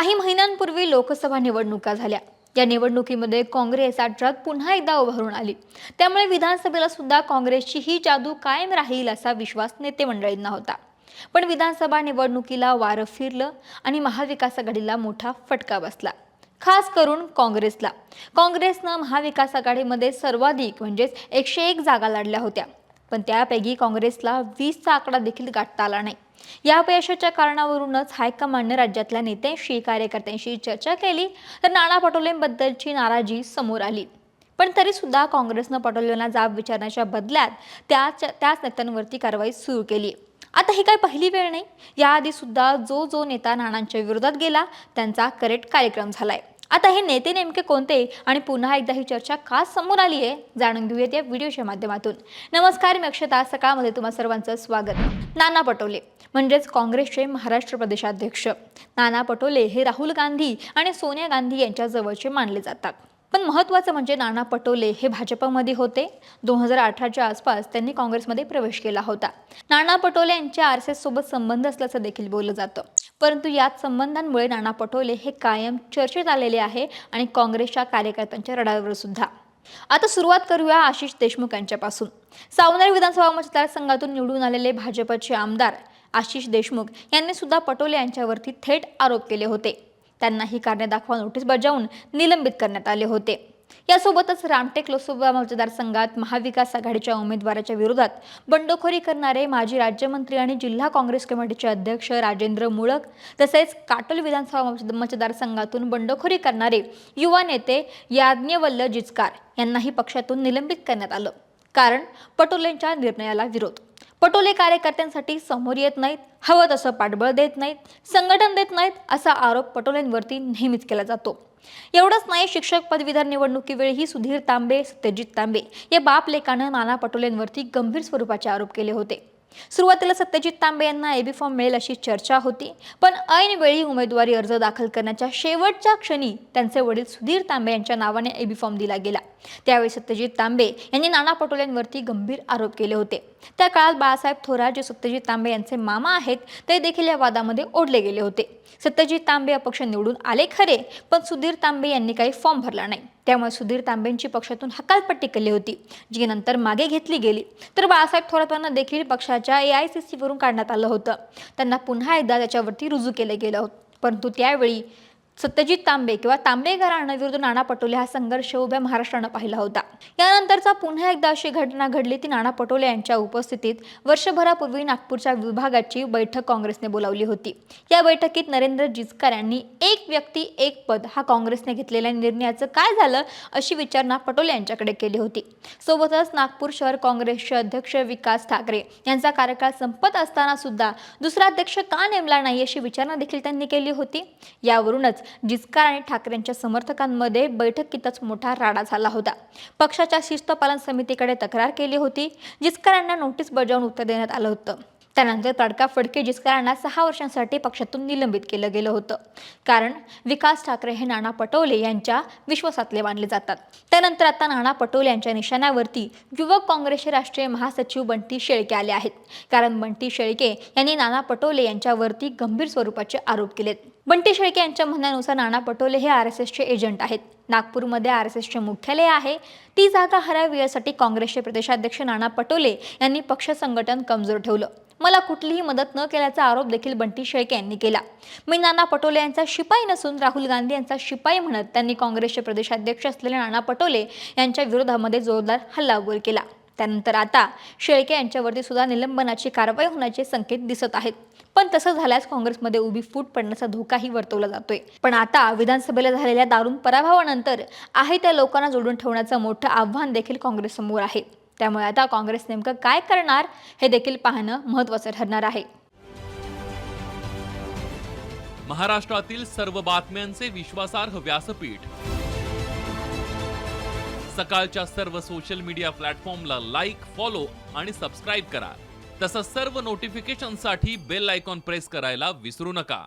काही महिन्यांपूर्वी लोकसभा निवडणुका झाल्या. या निवडणुकीमध्ये काँग्रेस आठरात पुन्हा एकदा उभारून आली. त्यामुळे विधानसभेला सुद्धा काँग्रेसची ही जादू कायम राहील असा विश्वास नेते मंडळींना होता. पण विधानसभा निवडणुकीला वारं फिरलं आणि महाविकास आघाडीला मोठा फटका बसला. खास करून काँग्रेसला. काँग्रेसनं महाविकास आघाडीमध्ये सर्वाधिक म्हणजेच एकशे एक जागा लढल्या होत्या. पण त्यापैकी काँग्रेसला वीसचा आकडा देखील गाठता आला नाही. या अपयशाच्या कारणावरूनच हायकमांडने राज्यातल्या नेत्यांशी कार्यकर्त्यांशी चर्चा केली तर नाना पटोलेंबद्दलची नाराजी समोर आली. पण तरी सुद्धा काँग्रेसनं पटोलेंना जाब विचारण्याच्या बदल्यात त्याच त्याच नेत्यांवरती कारवाई सुरू केली. आता ही काय पहिली वेळ नाही? याआधी सुद्धा जो जो नेता नानांच्या विरोधात गेला त्यांचा करेक्ट कार्यक्रम झालाय. आता हे नेते नेमके कोणते? आणि पुन्हा एकदा ही चर्चा का समोर आली आहे जाणून घेऊयात या व्हिडिओच्या माध्यमातून. नमस्कार मी अक्षता. सकाळमध्ये तुम्हा सर्वांचं स्वागत. नाना पटोले म्हणजेच काँग्रेसचे महाराष्ट्र प्रदेशाध्यक्ष. नाना पटोले हे राहुल गांधी आणि सोनिया गांधी यांच्या जवळचे मानले जातात. पण महत्त्वाचं म्हणजे नाना पटोले हे भाजपमध्ये होते. दोन हजार अठराच्या आसपास त्यांनी काँग्रेसमध्ये प्रवेश केला होता. नाना पटोले यांच्या आर एस एस सोबत संबंध असल्याचं देखील बोललं जातं. परंतु याच संबंधांमुळे नाना पटोले हे कायम चर्चेत आलेले आहे आणि काँग्रेसच्या कार्यकर्त्यांच्या रडावर सुद्धा. आता सुरुवात करूया आशिष देशमुख यांच्यापासून. सावनेर विधानसभा मतदारसंघातून निवडून आलेले भाजपचे आमदार आशिष देशमुख यांनी सुद्धा पटोले यांच्यावरती थेट आरोप केले होते. त्यांना ही कारणे दाखवा नोटीस बजावून निलंबित करण्यात आले होते. यासोबतच रामटेक लोकसभा मतदारसंघात महाविकास आघाडीच्या उमेदवाराच्या विरोधात बंडखोरी करणारे माजी राज्यमंत्री आणि जिल्हा काँग्रेस कमिटीचे अध्यक्ष राजेंद्र मुळक तसेच काटोल विधानसभा मतदारसंघातून बंडखोरी करणारे युवा नेते याज्ञवल्ल जिचकार यांनाही पक्षातून निलंबित करण्यात आलं. कारण पटोलेंच्या निर्णयाला विरोध. पटोले कार्यकर्त्यांसाठी समोर येत नाहीत हवं तसं पाठबळ देत नाहीत संघटन देत नाहीत असा आरोप पटोलेंवरती नेहमीच केला जातो. एवढंच नाही शिक्षक पदवीधर निवडणुकीवेळीही सुधीर तांबे सत्यजित तांबे या बापलेकानं नाना पटोलेंवरती गंभीर स्वरूपाचे आरोप केले होते. सुरुवातीला सत्यजित तांबे यांना एबी फॉर्म मिळेल अशी चर्चा होती पण ऐनवेळी उमेदवारी अर्ज दाखल करण्याच्या शेवटच्या क्षणी त्यांचे वडील सुधीर तांबे यांच्या नावाने एबी फॉर्म दिला गेला. त्यावेळी सत्यजित तांबे यांनी नाना पटोलेंवरती गंभीर आरोप केले होते. त्या काळात बाळासाहेब थोरात जे सत्यजित तांबे यांचे मामा आहेत ते देखील या वादामध्ये ओढले गेले होते. सत्यजित तांबे अपक्ष निवडून आले खरे पण सुधीर तांबे यांनी काही फॉर्म भरला नाही. त्यामुळे सुधीर तांबेंची पक्षातून हकालपट्टी केली होती जी नंतर मागे घेतली गेली. तर बाळासाहेब थोरात यांना देखील पक्षाच्या ए आय सी सीवरून काढण्यात आलं होतं. त्यांना पुन्हा एकदा त्याच्यावरती रुजू केलं गेलं होतं. परंतु त्यावेळी सत्यजित तांबे किंवा तांबे घराण्याविरुद्ध नाना पटोले हा संघर्ष उभ्या महाराष्ट्रानं पाहिला होता. यानंतरचा पुन्हा एकदा अशी घटना घडली ती नाना पटोले यांच्या उपस्थितीत. वर्षभरापूर्वी नागपूरच्या विभागाची बैठक काँग्रेसने बोलावली होती. या बैठकीत नरेंद्र जिचकार यांनी एक व्यक्ती एक पद हा काँग्रेसने घेतलेल्या निर्णयाचं काय झालं अशी विचारणा पटोले यांच्याकडे केली होती. सोबतच नागपूर शहर काँग्रेसचे अध्यक्ष विकास ठाकरे यांचा कार्यकाळ संपत असताना सुद्धा दुसरा अध्यक्ष का नेमला नाही अशी विचारणा देखील त्यांनी केली होती. यावरूनच जिचकार आणि ठाकरेंच्या समर्थकांमध्ये बैठकीतच मोठा राडा झाला होता. पक्षाच्या शिस्तपालन समितीकडे तक्रार केली होती जिचकार यांना नोटीस बजावून उत्तर देण्यात आलं होतं. त्यानंतर तडकाफडके जिचकरांना सहा वर्षांसाठी पक्षातून निलंबित केलं गेलं होतं. कारण विकास ठाकरे हे नाना पटोले यांच्या विश्वासातले मानले जातात. त्यानंतर आता नाना पटोले यांच्या निशाण्यावरती युवक काँग्रेसचे राष्ट्रीय महासचिव बंटी शेळके आले आहेत. कारण बंटी शेळके यांनी नाना पटोले यांच्यावरती गंभीर स्वरूपाचे आरोप केलेत. बंटी शेळके यांच्या म्हणण्यानुसार नाना पटोले हे आर एस एसचे एजंट आहेत. नागपूरमध्ये आर एस एसचे मुख्यालय आहे. ती जागा हरावी यासाठी काँग्रेसचे प्रदेशाध्यक्ष नाना पटोले यांनी पक्ष संघटन कमजोर ठेवलं. मला कुठलीही मदत न केल्याचा आरोप देखील बंटी शेळके यांनी केला. मी नाना पटोले यांचा शिपाई नसून राहुल गांधी यांचा शिपाई म्हणत त्यांनी काँग्रेसचे प्रदेशाध्यक्ष असलेले नाना पटोले यांच्या विरोधामध्ये जोरदार हल्लाबोल केला. त्यानंतर आता शेळके यांच्यावरती सुद्धा निलंबनाची कारवाई होण्याचे संकेत दिसत आहेत. पण तसं झाल्यास काँग्रेसमध्ये उभी फूट पडण्याचा धोकाही वर्तवला जातोय. पण आता विधानसभेला झालेल्या दारुण पराभवानंतर आहे त्या लोकांना जोडून ठेवण्याचं मोठं आव्हान देखील काँग्रेससमोर आहे. त्यामुळे आता काँग्रेस नेमकं काय करणार हे देखील पाहणं महत्त्वाचं ठरणार आहे. महाराष्ट्रातील सर्व बातम्यांचे विश्वासार्ह व्यासपीठ. सकाळच्या सर्व सोशल मीडिया प्लॅटफॉर्मला लाईक फॉलो आणि सबस्क्राईब करा. तसंच सर्व नोटिफिकेशनसाठी बेल आयकॉन प्रेस करायला विसरू नका.